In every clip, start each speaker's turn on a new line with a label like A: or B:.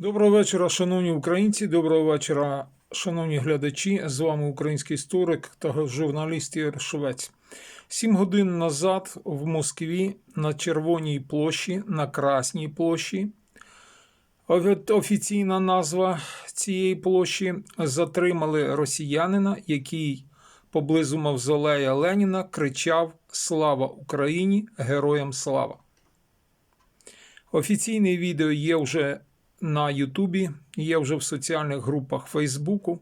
A: Доброго вечора, шановні українці. Доброго вечора, шановні глядачі. З вами український історик та журналіст Ігор Швець. Сім годин назад в Москві на Червоній площі, на Красній площі. Офіційна назва цієї площі затримали росіянина, який поблизу мавзолея Леніна кричав Слава Україні! Героям слава! Офіційне відео є вже на Ютубі, є вже в соціальних групах Фейсбуку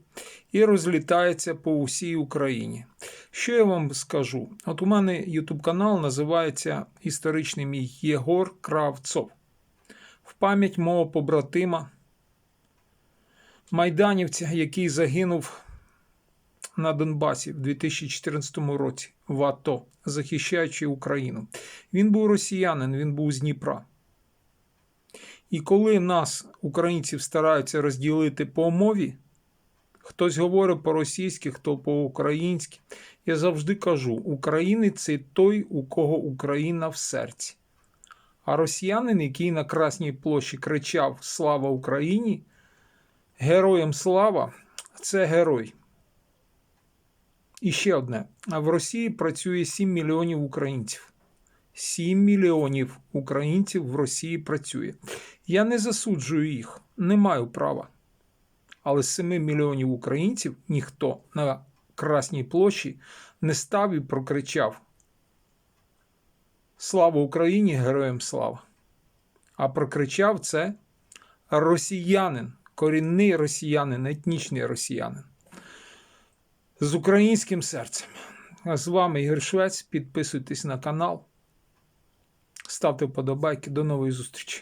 A: і розлітається по усій Україні. Що я вам скажу? От у мене Ютуб канал називається Історичний мій Єгор Кравцов. В пам'ять мого побратима, майданівця, який загинув на Донбасі в 2014 році в АТО, захищаючи Україну. Він був росіянин, він був з Дніпра. І коли нас, українців, стараються розділити по мові, хтось говорить по-російськи, хто по-українськи, я завжди кажу: українець це той, у кого Україна в серці. А росіянин, який на Красній площі кричав Слава Україні, героям слава це герой. І ще одне: в Росії працює 7 мільйонів українців. 7 мільйонів українців в Росії працює. Я не засуджую їх, не маю права. Але з 7 мільйонів українців ніхто на Красній площі не став і прокричав Слава Україні! Героям слава! А прокричав це росіянин, корінний росіянин, етнічний росіянин. З українським серцем. А з вами Ігор Швець. Підписуйтесь на канал. Ставте вподобайки. До нової зустрічі.